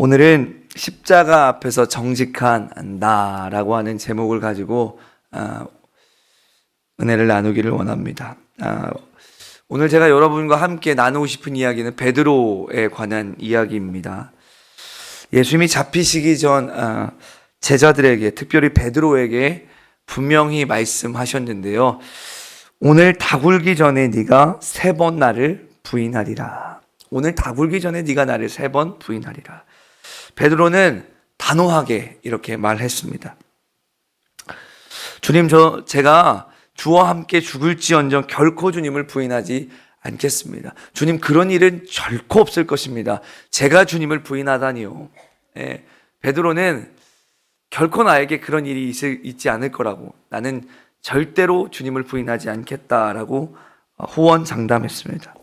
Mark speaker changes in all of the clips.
Speaker 1: 오늘은 십자가 앞에서 정직한 나라고 하는 제목을 가지고 아, 은혜를 나누기를 원합니다. 아, 오늘 제가 여러분과 함께 나누고 싶은 이야기는 베드로에 관한 이야기입니다. 예수님이 잡히시기 전 아, 제자들에게 특별히 베드로에게 분명히 말씀하셨는데요. 오늘 다 굴기 전에 네가 세 번 나를 부인하리라. 오늘 다 굴기 전에 네가 나를 세 번 부인하리라. 베드로는 단호하게 이렇게 말했습니다. 주님 저 제가 주와 함께 죽을지언정 결코 주님을 부인하지 않겠습니다. 주님 그런 일은 결코 없을 것입니다. 제가 주님을 부인하다니요. 예, 베드로는 결코 나에게 그런 일이 있, 있지 않을 거라고 나는 절대로 주님을 부인하지 않겠다라고 호언 장담했습니다.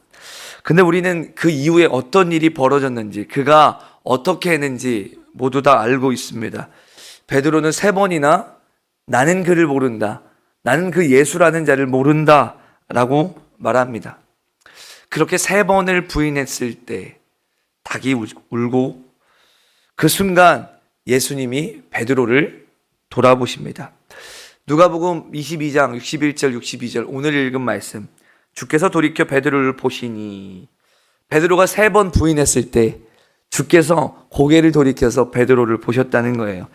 Speaker 1: 근데 우리는 그 이후에 어떤 일이 벌어졌는지 그가 어떻게 했는지 모두 다 알고 있습니다. 베드로는 세 번이나 나는 그를 모른다. 나는 그 예수라는 자를 모른다. 라고 말합니다. 그렇게 세 번을 부인했을 때 닭이 울고 그 순간 예수님이 베드로를 돌아보십니다. 누가복음 22장 61절 62절 오늘 읽은 말씀 주께서 돌이켜 베드로를 보시니 베드로가 세 번 부인했을 때 주께서 고개를 돌이켜서 베드로를 보셨다는 거예요.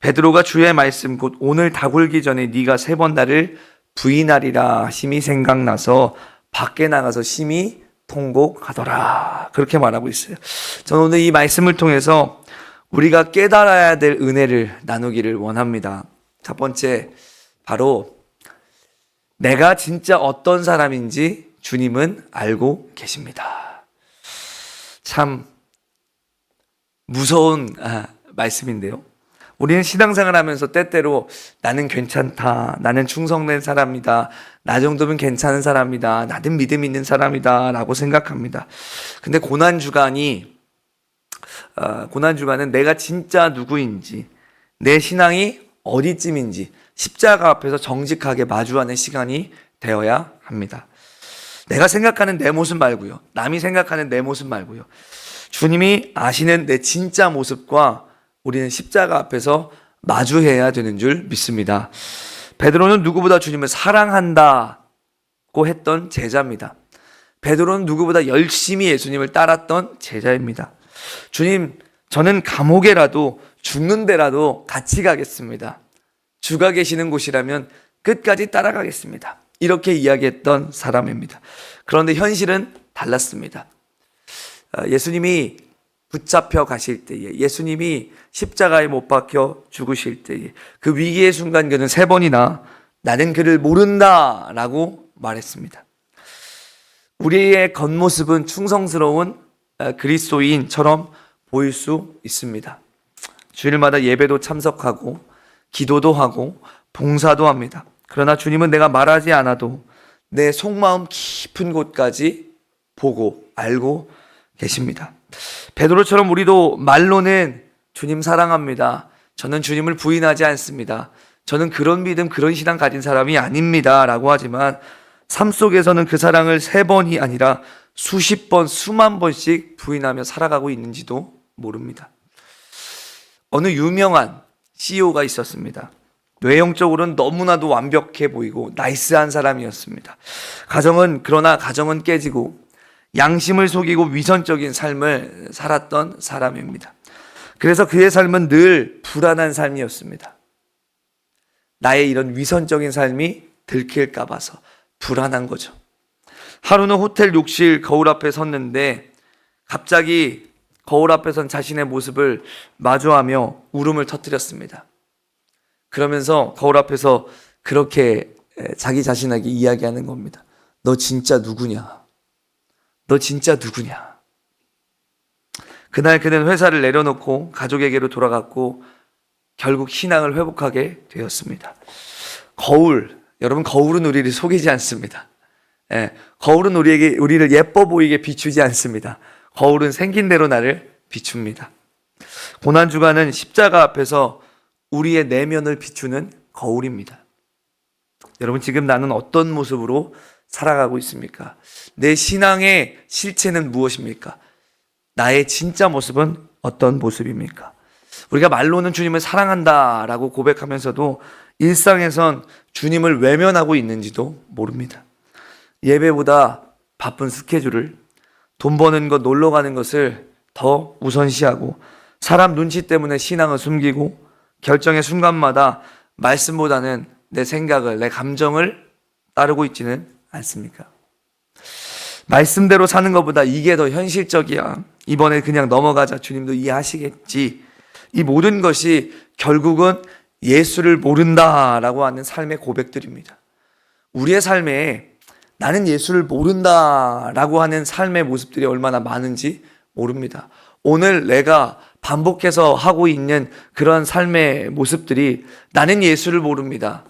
Speaker 1: 베드로가 주의 말씀 곧 오늘 다 굴기 전에 네가 세 번 나를 부인하리라 하심이 생각나서 밖에 나가서 심히 통곡하더라. 그렇게 말하고 있어요. 저는 오늘 이 말씀을 통해서 우리가 깨달아야 될 은혜를 나누기를 원합니다. 첫 번째, 바로 내가 진짜 어떤 사람인지 주님은 알고 계십니다. 참 무서운 아, 말씀인데요. 우리는 신앙생활 하면서 때때로 나는 괜찮다. 나는 충성된 사람이다. 나 정도면 괜찮은 사람이다. 나는 믿음 있는 사람이다. 라고 생각합니다. 근데 고난주간이, 어, 고난주간은 내가 진짜 누구인지, 내 신앙이 어디쯤인지, 십자가 앞에서 정직하게 마주하는 시간이 되어야 합니다. 내가 생각하는 내 모습 말고요. 남이 생각하는 내 모습 말고요. 주님이 아시는 내 진짜 모습과 우리는 십자가 앞에서 마주해야 되는 줄 믿습니다. 베드로는 누구보다 주님을 사랑한다고 했던 제자입니다. 베드로는 누구보다 열심히 예수님을 따랐던 제자입니다. 주님, 저는 감옥에라도 죽는 데라도 같이 가겠습니다. 주가 계시는 곳이라면 끝까지 따라가겠습니다. 이렇게 이야기했던 사람입니다. 그런데 현실은 달랐습니다. 아, 예수님이 붙잡혀 가실 때에 예수님이 십자가에 못 박혀 죽으실 때에 그 위기의 순간 그는 세 번이나 나는 그를 모른다라고 말했습니다. 우리의 겉모습은 충성스러운 아, 그리스도인처럼 보일 수 있습니다. 주일마다 예배도 참석하고 기도도 하고 봉사도 합니다. 그러나 주님은 내가 말하지 않아도 내 속마음 깊은 곳까지 보고 알고 계십니다. 베드로처럼 우리도 말로는 주님 사랑합니다. 저는 주님을 부인하지 않습니다. 저는 그런 믿음, 그런 신앙 가진 사람이 아닙니다. 라고 하지만 삶 속에서는 그 사랑을 세 번이 아니라 수십 번, 수만 번씩 부인하며 살아가고 있는지도 모릅니다. 어느 유명한 CEO가 있었습니다. 외형적으로는 너무나도 완벽해 보이고 나이스한 사람이었습니다. 가정은 그러나 가정은 깨지고 양심을 속이고 위선적인 삶을 살았던 사람입니다. 그래서 그의 삶은 늘 불안한 삶이었습니다. 나의 이런 위선적인 삶이 들킬까 봐서 불안한 거죠. 하루는 호텔 욕실 거울 앞에 섰는데 갑자기 거울 앞에 선 자신의 모습을 마주하며 울음을 터뜨렸습니다. 그러면서 거울 앞에서 그렇게 자기 자신에게 이야기하는 겁니다. 너 진짜 누구냐? 너 진짜 누구냐? 그날 그는 회사를 내려놓고 가족에게로 돌아갔고 결국 신앙을 회복하게 되었습니다. 거울, 여러분 거울은 우리를 속이지 않습니다. 예, 거울은 우리에게 우리를 예뻐 보이게 비추지 않습니다. 거울은 생긴 대로 나를 비춥니다. 고난 주간은 십자가 앞에서 우리의 내면을 비추는 거울입니다. 여러분 지금 나는 어떤 모습으로 살아가고 있습니까? 내 신앙의 실체는 무엇입니까? 나의 진짜 모습은 어떤 모습입니까? 우리가 말로는 주님을 사랑한다라고 고백하면서도 일상에선 주님을 외면하고 있는지도 모릅니다. 예배보다 바쁜 스케줄을 돈 버는 것, 놀러 가는 것을 더 우선시하고 사람 눈치 때문에 신앙을 숨기고 결정의 순간마다 말씀보다는 내 생각을, 내 감정을 따르고 있지는 않습니까? 말씀대로 사는 것보다 이게 더 현실적이야. 이번에 그냥 넘어가자. 주님도 이해하시겠지. 이 모든 것이 결국은 예수를 모른다라고 하는 삶의 고백들입니다. 우리의 삶에 나는 예수를 모른다라고 하는 삶의 모습들이 얼마나 많은지 모릅니다. 오늘 내가 반복해서 하고 있는 그런 삶의 모습들이 나는 예수를 모릅니다.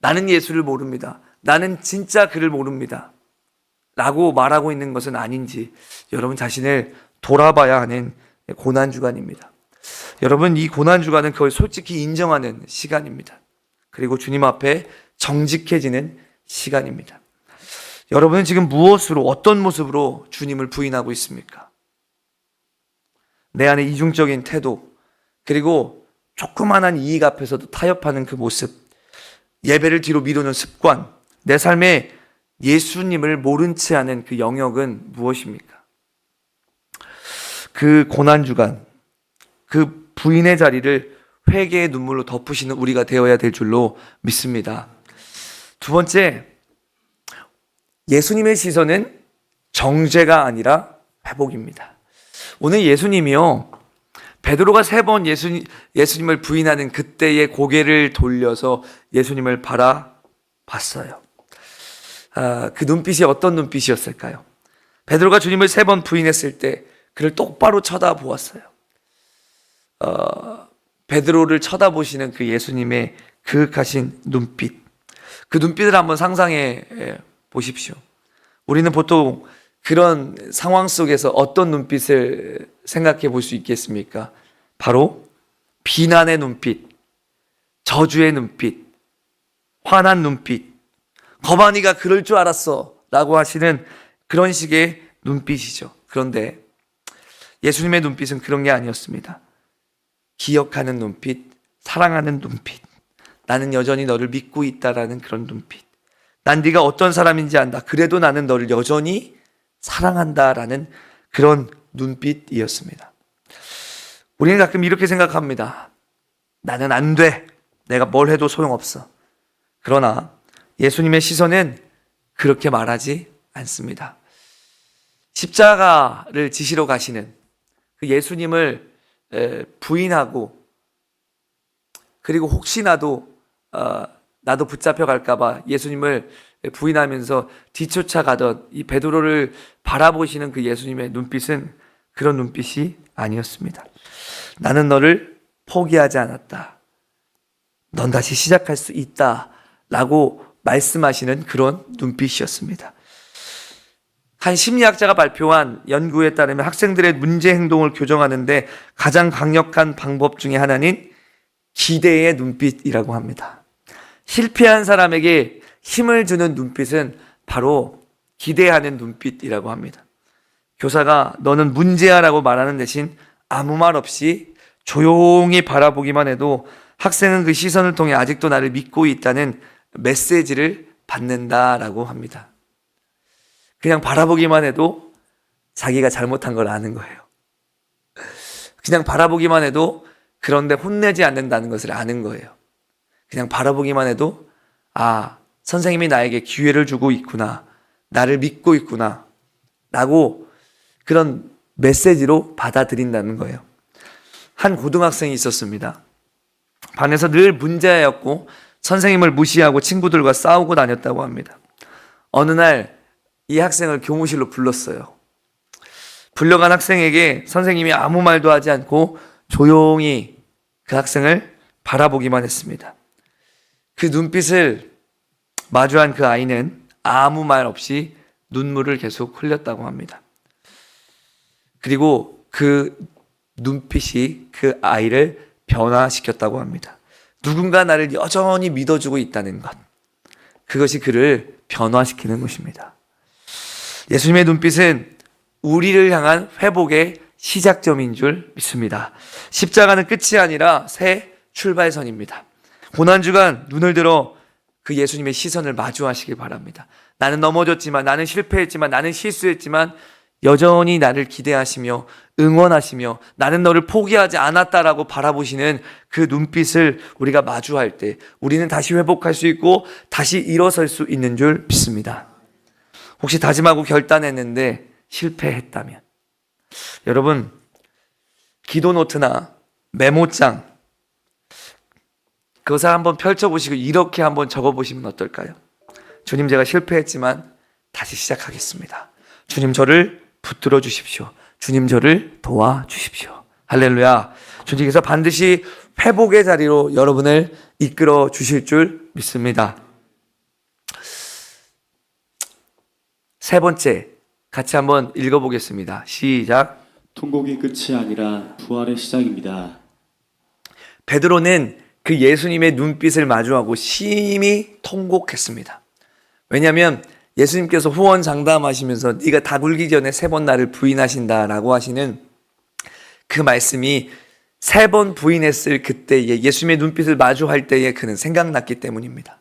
Speaker 1: 나는 예수를 모릅니다. 나는 진짜 그를 모릅니다. 라고 말하고 있는 것은 아닌지 여러분 자신을 돌아봐야 하는 고난주간입니다. 여러분, 이 고난주간은 그걸 솔직히 인정하는 시간입니다. 그리고 주님 앞에 정직해지는 시간입니다. 여러분은 지금 무엇으로, 어떤 모습으로 주님을 부인하고 있습니까? 내 안에 이중적인 태도, 그리고 조그만한 이익 앞에서도 타협하는 그 모습, 예배를 뒤로 미루는 습관, 내 삶에 예수님을 모른 채 하는 그 영역은 무엇입니까? 그 고난주간, 그 부인의 자리를 회개의 눈물로 덮으시는 우리가 되어야 될 줄로 믿습니다. 두 번째, 예수님의 시선은 정죄가 아니라 회복입니다. 오늘 예수님이요, 베드로가 세 번 예수님, 예수님을 부인하는 그때의 고개를 돌려서 예수님을 바라봤어요. 아, 그 눈빛이 어떤 눈빛이었을까요? 베드로가 주님을 세 번 부인했을 때 그를 똑바로 쳐다보았어요. 어, 베드로를 쳐다보시는 그 예수님의 그윽하신 눈빛. 그 눈빛을 한번 상상해 보십시오. 우리는 보통 그런 상황 속에서 어떤 눈빛을 생각해 볼 수 있겠습니까? 바로 비난의 눈빛, 저주의 눈빛, 화난 눈빛, 거만이가 그럴 줄 알았어. 라고 하시는 그런 식의 눈빛이죠. 그런데 예수님의 눈빛은 그런 게 아니었습니다. 기억하는 눈빛, 사랑하는 눈빛, 나는 여전히 너를 믿고 있다라는 그런 눈빛. 난 네가 어떤 사람인지 안다. 그래도 나는 너를 여전히 사랑한다라는 그런 눈빛이었습니다. 우리는 가끔 이렇게 생각합니다. 나는 안 돼. 내가 뭘 해도 소용없어. 그러나 예수님의 시선은 그렇게 말하지 않습니다. 십자가를 지시러 가시는 그 예수님을 부인하고 그리고 혹시나도 어, 나도 붙잡혀 갈까봐 예수님을 부인하면서 뒤쫓아 가던 이 베드로를 바라보시는 그 예수님의 눈빛은 그런 눈빛이 아니었습니다. 나는 너를 포기하지 않았다. 넌 다시 시작할 수 있다. 라고 말씀하시는 그런 눈빛이었습니다. 한 심리학자가 발표한 연구에 따르면 학생들의 문제 행동을 교정하는데 가장 강력한 방법 중에 하나는 기대의 눈빛이라고 합니다. 실패한 사람에게 힘을 주는 눈빛은 바로 기대하는 눈빛이라고 합니다. 교사가 너는 문제야라고 말하는 대신 아무 말 없이 조용히 바라보기만 해도 학생은 그 시선을 통해 아직도 나를 믿고 있다는 메시지를 받는다라고 합니다. 그냥 바라보기만 해도 자기가 잘못한 걸 아는 거예요. 그냥 바라보기만 해도 그런데 혼내지 않는다는 것을 아는 거예요. 그냥 바라보기만 해도 아, 선생님이 나에게 기회를 주고 있구나. 나를 믿고 있구나. 라고 그런 메시지로 받아들인다는 거예요. 한 고등학생이 있었습니다. 반에서 늘 문제였고 선생님을 무시하고 친구들과 싸우고 다녔다고 합니다. 어느 날 이 학생을 교무실로 불렀어요. 불려간 학생에게 선생님이 아무 말도 하지 않고 조용히 그 학생을 바라보기만 했습니다. 그 눈빛을 마주한 그 아이는 아무 말 없이 눈물을 계속 흘렸다고 합니다. 그리고 그 눈빛이 그 아이를 변화시켰다고 합니다. 누군가 나를 여전히 믿어주고 있다는 것. 그것이 그를 변화시키는 것입니다. 예수님의 눈빛은 우리를 향한 회복의 시작점인 줄 믿습니다. 십자가는 끝이 아니라 새 출발선입니다. 고난주간 눈을 들어 그 예수님의 시선을 마주하시길 바랍니다. 나는 넘어졌지만, 나는 실패했지만, 나는 실수했지만, 여전히 나를 기대하시며 응원하시며 나는 너를 포기하지 않았다라고 바라보시는 그 눈빛을 우리가 마주할 때 우리는 다시 회복할 수 있고 다시 일어설 수 있는 줄 믿습니다. 혹시 다짐하고 결단했는데 실패했다면 여러분 기도 노트나 메모장 그것을 한번 펼쳐보시고 이렇게 한번 적어보시면 어떨까요? 주님 제가 실패했지만 다시 시작하겠습니다. 주님 저를 붙들어 주십시오. 주님 저를 도와 주십시오. 할렐루야. 주님께서 반드시 회복의 자리로 여러분을 이끌어 주실 줄 믿습니다. 세 번째 같이 한번 읽어보겠습니다. 시작.
Speaker 2: 통곡의 끝이 아니라 부활의 시작입니다.
Speaker 1: 베드로는 그 예수님의 눈빛을 마주하고 심히 통곡했습니다. 왜냐하면 예수님께서 후원 장담하시면서 네가 다 굴기 전에 세 번 나를 부인하신다라고 하시는 그 말씀이 세 번 부인했을 그때에 예수님의 눈빛을 마주할 때에 그는 생각났기 때문입니다.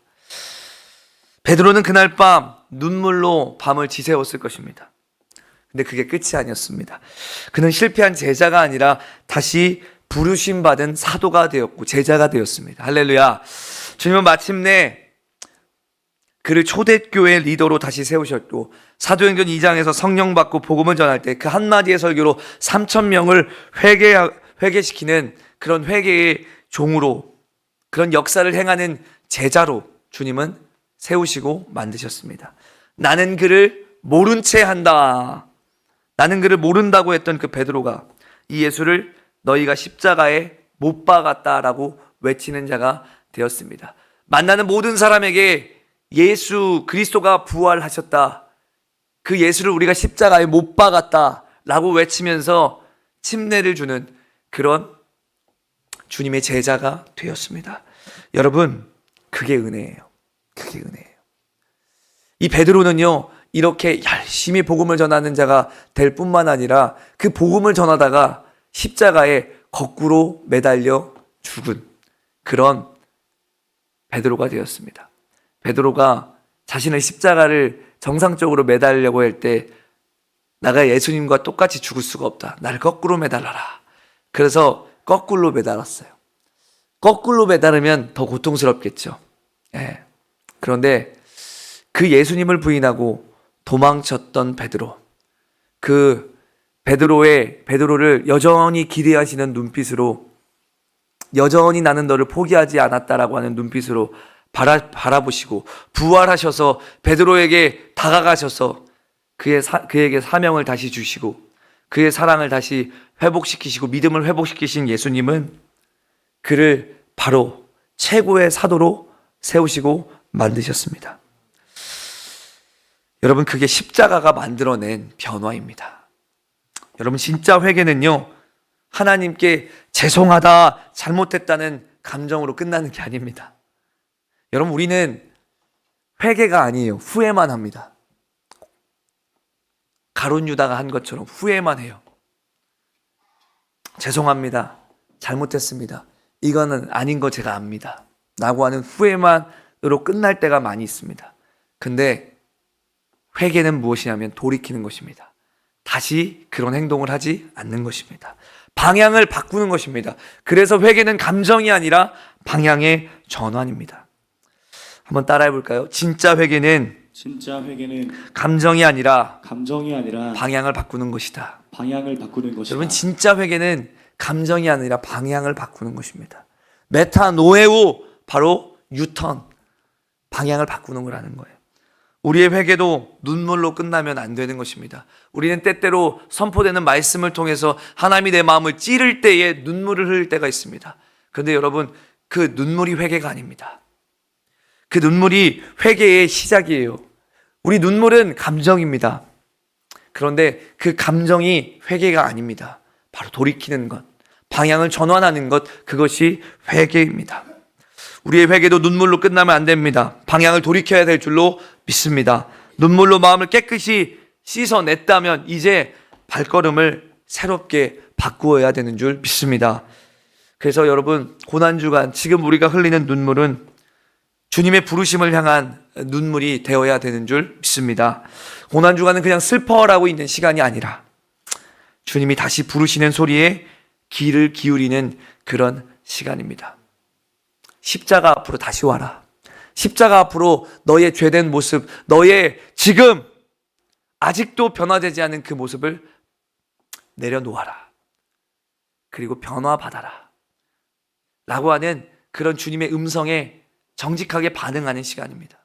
Speaker 1: 베드로는 그날 밤 눈물로 밤을 지새웠을 것입니다. 근데 그게 끝이 아니었습니다. 그는 실패한 제자가 아니라 다시 부르심 받은 사도가 되었고 제자가 되었습니다. 할렐루야. 주님은 마침내 그를 초대교회 리더로 다시 세우셨고 사도행전 2장에서 성령 받고 복음을 전할 때 그 한마디의 설교로 3천 명을 회개 회개시키는 그런 회개의 종으로 그런 역사를 행하는 제자로 주님은 세우시고 만드셨습니다. 나는 그를 모른 채 한다. 나는 그를 모른다고 했던 그 베드로가 이 예수를 너희가 십자가에 못 박았다라고 외치는 자가 되었습니다. 만나는 모든 사람에게 예수 그리스도가 부활하셨다. 그 예수를 우리가 십자가에 못 박았다 라고 외치면서 침례를 주는 그런 주님의 제자가 되었습니다. 여러분, 그게 은혜예요. 그게 은혜예요. 이 베드로는요, 이렇게 열심히 복음을 전하는 자가 될 뿐만 아니라 그 복음을 전하다가 십자가에 거꾸로 매달려 죽은 그런 베드로가 되었습니다. 베드로가 자신의 십자가를 정상적으로 매달려고 할 때 나가 예수님과 똑같이 죽을 수가 없다. 나를 거꾸로 매달아라. 그래서 거꾸로 매달았어요. 거꾸로 매달으면 더 고통스럽겠죠. 예. 그런데 그 예수님을 부인하고 도망쳤던 베드로. 그 베드로의 베드로를 여전히 기대하시는 눈빛으로 여전히 나는 너를 포기하지 않았다라고 하는 눈빛으로 바라, 바라 보시고 부활하셔서 베드로에게 다가가셔서 그의 사, 그에게 사명을 다시 주시고 그의 사랑을 다시 회복시키시고 믿음을 회복시키신 예수님은 그를 바로 최고의 사도로 세우시고 만드셨습니다. 여러분 그게 십자가가 만들어낸 변화입니다. 여러분 진짜 회개는요 하나님께 죄송하다 잘못했다는 감정으로 끝나는 게 아닙니다. 여러분 우리는 회개가 아니에요 후회만 합니다. 가론 유다가 한 것처럼 후회만 해요. 죄송합니다. 잘못했습니다. 이거는 아닌 거 제가 압니다. 라고 하는 후회만으로 끝날 때가 많이 있습니다. 근데 회개는 무엇이냐면 돌이키는 것입니다. 다시 그런 행동을 하지 않는 것입니다. 방향을 바꾸는 것입니다. 그래서 회개는 감정이 아니라 방향의 전환입니다. 한번 따라해 볼까요? 진짜 회개는
Speaker 2: 진짜 회개는
Speaker 1: 감정이 아니라
Speaker 2: 감정이 아니라
Speaker 1: 방향을 바꾸는 것이다.
Speaker 2: 방향을 바꾸는 것이다.
Speaker 1: 여러분 진짜 회개는 감정이 아니라 방향을 바꾸는 것입니다. 메타 노에우 바로 유턴 방향을 바꾸는 거라는 거예요. 우리의 회개도 눈물로 끝나면 안 되는 것입니다. 우리는 때때로 선포되는 말씀을 통해서 하나님이 내 마음을 찌를 때에 눈물을 흘릴 때가 있습니다. 그런데 여러분 그 눈물이 회개가 아닙니다. 그 눈물이 회개의 시작이에요. 우리 눈물은 감정입니다. 그런데 그 감정이 회개가 아닙니다. 바로 돌이키는 것, 방향을 전환하는 것, 그것이 회개입니다. 우리의 회개도 눈물로 끝나면 안 됩니다. 방향을 돌이켜야 될 줄로 믿습니다. 눈물로 마음을 깨끗이 씻어냈다면 이제 발걸음을 새롭게 바꾸어야 되는 줄 믿습니다. 그래서 여러분 고난주간 지금 우리가 흘리는 눈물은 주님의 부르심을 향한 눈물이 되어야 되는 줄 믿습니다. 고난 주간은 그냥 슬퍼하고 있는 시간이 아니라 주님이 다시 부르시는 소리에 귀를 기울이는 그런 시간입니다. 십자가 앞으로 다시 와라. 십자가 앞으로 너의 죄된 모습, 너의 지금 아직도 변화되지 않은 그 모습을 내려놓아라. 그리고 변화받아라. 라고 하는 그런 주님의 음성에 정직하게 반응하는 시간입니다.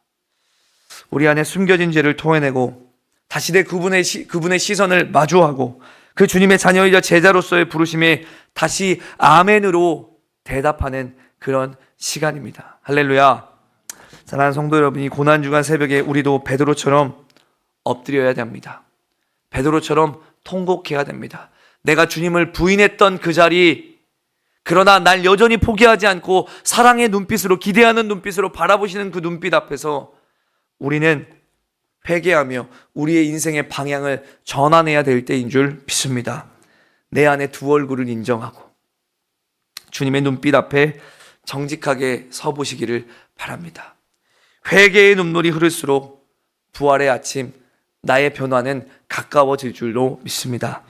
Speaker 1: 우리 안에 숨겨진 죄를 토해내고 다시 내 그분의, 시, 그분의 시선을 마주하고 그 주님의 자녀이자 제자로서의 부르심에 다시 아멘으로 대답하는 그런 시간입니다. 할렐루야. 사랑하는 성도 여러분, 이 고난 주간 새벽에 우리도 베드로처럼 엎드려야 됩니다. 베드로처럼 통곡해야 됩니다. 내가 주님을 부인했던 그 자리, 그러나 날 여전히 포기하지 않고 사랑의 눈빛으로 기대하는 눈빛으로 바라보시는 그 눈빛 앞에서 우리는 회개하며 우리의 인생의 방향을 전환해야 될 때인 줄 믿습니다. 내 안에 두 얼굴을 인정하고 주님의 눈빛 앞에 정직하게 서 보시기를 바랍니다. 회개의 눈물이 흐를수록 부활의 아침 나의 변화는 가까워질 줄로 믿습니다.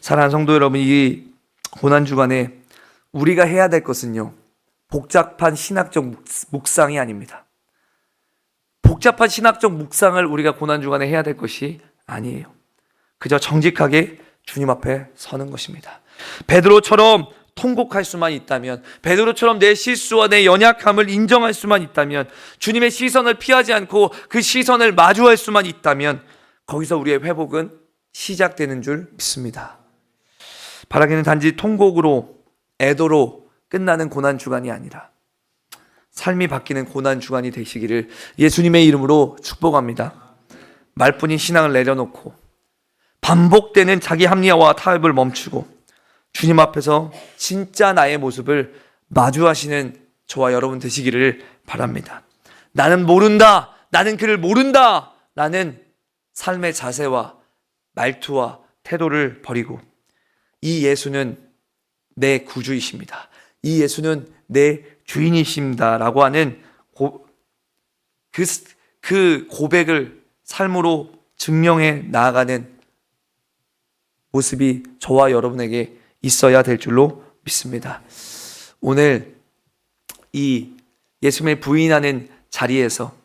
Speaker 1: 사랑하는 성도 여러분, 이 고난 주간에 우리가 해야 될 것은요. 복잡한 신학적 묵- 묵상이 아닙니다. 복잡한 신학적 묵상을 우리가 고난 주간에 해야 될 것이 아니에요. 그저 정직하게 주님 앞에 서는 것입니다. 베드로처럼 통곡할 수만 있다면, 베드로처럼 내 실수와 내 연약함을 인정할 수만 있다면, 주님의 시선을 피하지 않고 그 시선을 마주할 수만 있다면, 거기서 우리의 회복은 시작되는 줄 믿습니다. 바라기는 단지 통곡으로, 애도로 끝나는 고난 주간이 아니라, 삶이 바뀌는 고난 주간이 되시기를 예수님의 이름으로 축복합니다. 말뿐인 신앙을 내려놓고 반복되는 자기 합리화와 타협을 멈추고 주님 앞에서 진짜 나의 모습을 마주하시는 저와 여러분 되시기를 바랍니다. 나는 모른다. 나는 그를 모른다. 라는 삶의 자세와 말투와 태도를 버리고 이 예수는 내 구주이십니다. 이 예수는 내 주인이십니다라고 하는 고, 그, 그 고백을 삶으로 증명해 나아가는 모습이 저와 여러분에게 있어야 될 줄로 믿습니다. 오늘 이 예수님을 부인하는 자리에서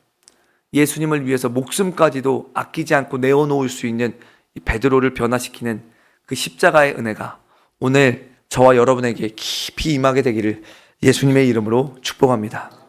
Speaker 1: 예수님을 위해서 목숨까지도 아끼지 않고 내어놓을 수 있는 이 베드로를 변화시키는 그 십자가의 은혜가 오늘 저와 여러분에게 깊이 임하게 되기를 예수님의 이름으로 축복합니다.